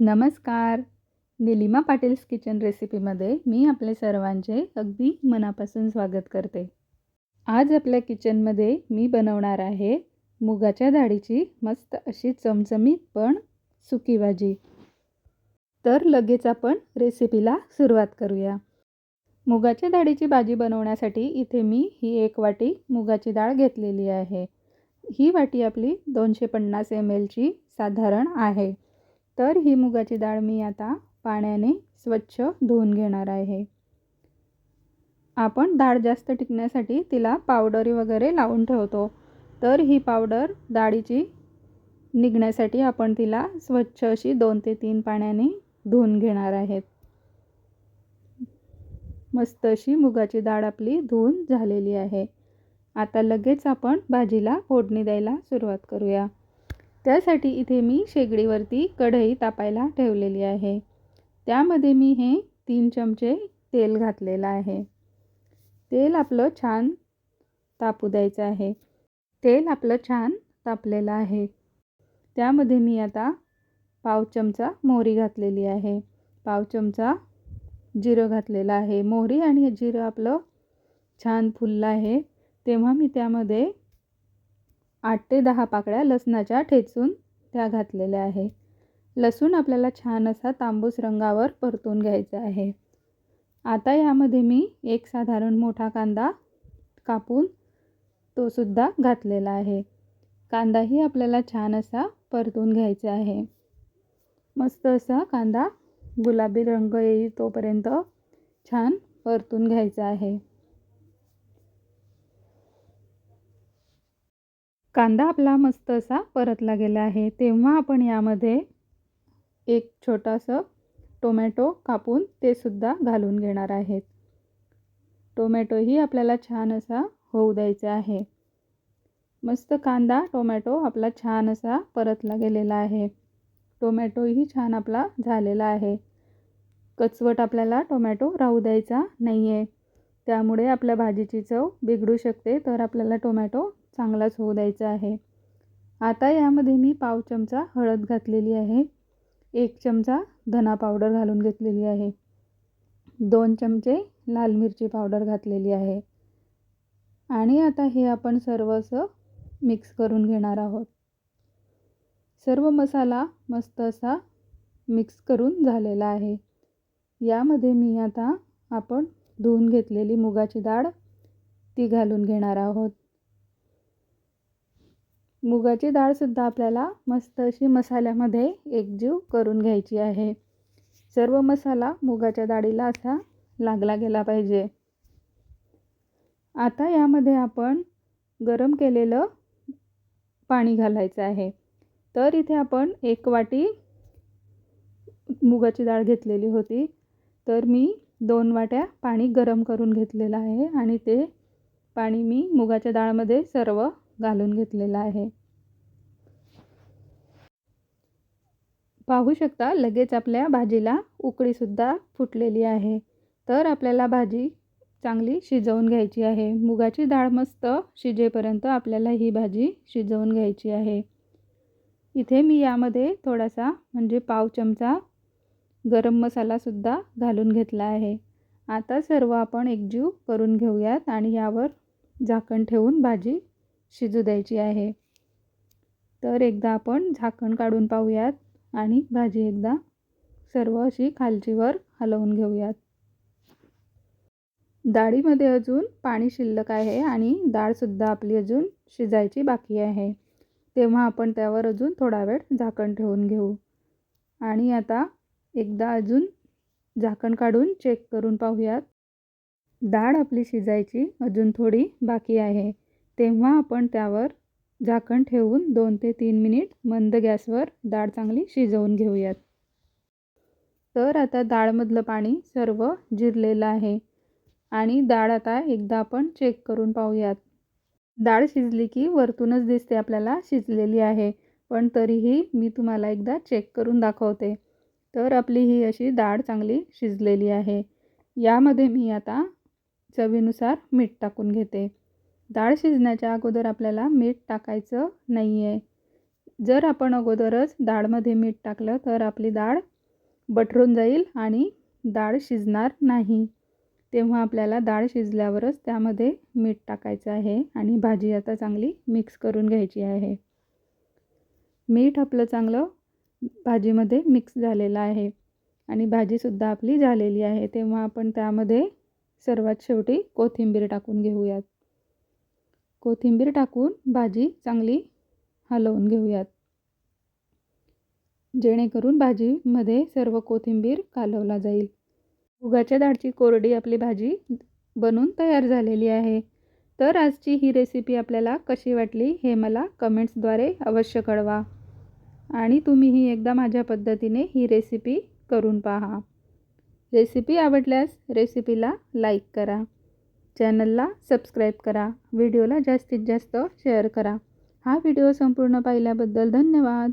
नमस्कार. निलिमा पाटील्स किचन रेसिपीमध्ये मी आपले सर्वांचे अगदी मनापासून स्वागत करते. आज आपल्या किचनमध्ये मी बनवणार आहे मुगाच्या डाळीची मस्त अशी चमचमीत पण सुकी भाजी. तर लगेच आपण रेसिपीला सुरुवात करूया. मुगाच्या डाळीची भाजी बनवण्यासाठी इथे मी ही एक वाटी मुगाची डाळ घेतलेली आहे. ही वाटी आपली दोनशे पन्नास एम एलची साधारण आहे. तर ही मुगाची डाळ मी आता पाण्याने स्वच्छ धुवून घेणार आहे. आपण डाळ जास्त टिकण्यासाठी तिला पावडरी वगैरे लावून ठेवतो. तर ही पावडर डाळीची निघण्यासाठी आपण तिला स्वच्छ अशी दोन ते तीन पाण्याने धुवून घेणार आहेत. मस्त अशी मुगाची डाळ आपली धुवून झालेली आहे. आता लगेच आपण भाजीला फोडणी द्यायला सुरुवात करूया. त्यासाठी इथे मी शेगडीवरती कढई तापायला ठेवलेली आहे. त्यामध्ये मी हे तीन चमचे तेल घातलेलं आहे. तेल आपलं छान तापू द्यायचं आहे. तेल आपलं छान तापलेलं आहे. त्यामध्ये मी आता पाव चमचा मोहरी घातलेली आहे. पाव चमचा जिरं घातलेलं आहे. मोहरी आणि जिरं आपलं छान फुललं आहे. तेव्हा मी त्यामध्ये आठ ते दहा पाकळ्या लसणाच्या ठेचून त्या घातलेल्या आहे. लसूण आपल्याला छान असा तांबूस रंगावर परतून घ्यायचा आहे. आता यामध्ये मी एक साधारण मोठा कांदा कापून तो सुद्धा घातलेला आहे. कांदाही आपल्याला छान असा परतून घ्यायचा आहे. मस्त असा कांदा गुलाबी रंग येईल तोपर्यंत छान परतून घ्यायचा आहे. कांदा आपला मस्त असा परतला गेला आहे. तेव्हा आपण यामध्ये एक छोटासं टोमॅटो कापून ते सुद्धा घालून घेणार आहेत. टोमॅटोही आपल्याला छान असा होऊ द्यायचा आहे. मस्त कांदा टोमॅटो आपला छान असा परतला गेलेला आहे. टोमॅटोही छान आपला झालेला आहे. कचवट आपल्याला टोमॅटो राहू द्यायचा नाही आहे त्यामुळे आपल्या भाजीची चव बिघडू शकते तर आपल्याला टोमॅटो चांगलाच होऊ द्यायचा आहे. आता यामध्ये मी पाव चमचा हळद घातलेली आहे. एक चमचा धना पावडर घालून घेतलेली आहे. दोन चमचे लाल मिरची पावडर घातलेली आहे. आणि आता हे आपण सर्व असं मिक्स करून घेणार आहोत. सर्व मसाला मस्त असा मिक्स करून झालेला आहे. यामध्ये मी आता आपण धुवून घेतलेली मुगाची डाळ ती घालून घेणार आहोत. मुगाची डाळसुद्धा आपल्याला मस्त अशी मसाल्यामध्ये एकजीव करून घ्यायची आहे. सर्व मसाला मुगाच्या डाळीला असा लागला गेला पाहिजे. आता यामध्ये आपण गरम केलेलं पाणी घालायचं आहे. तर इथे आपण एक वाटी मुगाची डाळ घेतलेली होती. तर मी दोन वाट्या पाणी गरम करून घेतलेलं आहे आणि ते पाणी मी मुगाच्या डाळमध्ये सर्व घालून घेतलेला आहे. पाहू शकता लगेच आपल्या भाजीला उकळीसुद्धा फुटलेली आहे. तर आपल्याला भाजी चांगली शिजवून घ्यायची आहे. मुगाची डाळ मस्त शिजेपर्यंत आपल्याला ही भाजी शिजवून घ्यायची आहे. इथे मी यामध्ये थोडासा म्हणजे पाव चमचा गरम मसालासुद्धा घालून घेतला आहे. आता सर्व आपण एकजीव करून घेऊयात आणि यावर झाकण ठेवून भाजी शिजू द्यायची आहे. तर एकदा आपण झाकण काढून पाहूयात आणि भाजी एकदा सर्व अशी खालचीवर हलवून घेऊयात. डाळीमध्ये अजून पाणी शिल्लक आहे आणि डाळसुद्धा आपली अजून शिजायची बाकी आहे. तेव्हा आपण त्यावर अजून थोडा वेळ झाकण ठेवून घेऊ. आणि आता एकदा अजून झाकण काढून चेक करून पाहूयात. डाळ आपली शिजायची अजून थोडी बाकी आहे. तेव्हा आपण त्यावर झाकण ठेवून दोन ते तीन मिनिट मंद गॅसवर डाळ चांगली शिजवून घेऊयात. तर आता डाळमधलं पाणी सर्व जिरलेलं आहे आणि डाळ आता एकदा आपण चेक करून पाहूयात. डाळ शिजली की वरतूनच दिसते आपल्याला शिजलेली आहे. पण तरीही मी तुम्हाला एकदा चेक करून दाखवते. तर आपली ही अशी डाळ चांगली शिजलेली आहे. यामध्ये मी आता चवीनुसार मीठ टाकून घेते. डाळ शिजण्याच्या अगोदर आपल्याला मीठ टाकायचं नाही आहे जर आपण अगोदरच डाळमध्ये मीठ टाकलं तर आपली डाळ बटरून जाईल आणि डाळ शिजणार नाही. तेव्हा आपल्याला डाळ शिजल्यावरच त्यामध्ये मीठ टाकायचं आहे आणि भाजी आता चांगली मिक्स करून घ्यायची आहे. मीठ आपलं चांगलं भाजीमध्ये मिक्स झालेलं आहे आणि भाजीसुद्धा आपली झालेली आहे. तेव्हा आपण त्यामध्ये सर्वात शेवटी कोथिंबीर टाकून घेऊयात. कोथिंबीर टाकून भाजी चांगली हलवून घेऊयात. जेणेकरून भाजीमध्ये सर्व कोथिंबीर कालवला जाईल. मुगाच्या डाळची कोरडी आपली भाजी बनून तयार झालेली आहे. तर आजची ही रेसिपी आपल्याला कशी वाटली हे मला कमेंट्सद्वारे अवश्य कळवा. आणि तुम्हीही एकदा माझ्या पद्धतीने ही रेसिपी करून पहा. रेसिपी आवडल्यास रेसिपीला लाईक करा. चॅनलला सबस्क्राईब करा व्हिडिओला जास्तीत जास्त शेअर करा. हा व्हिडिओ संपूर्ण पाहिल्याबद्दल धन्यवाद.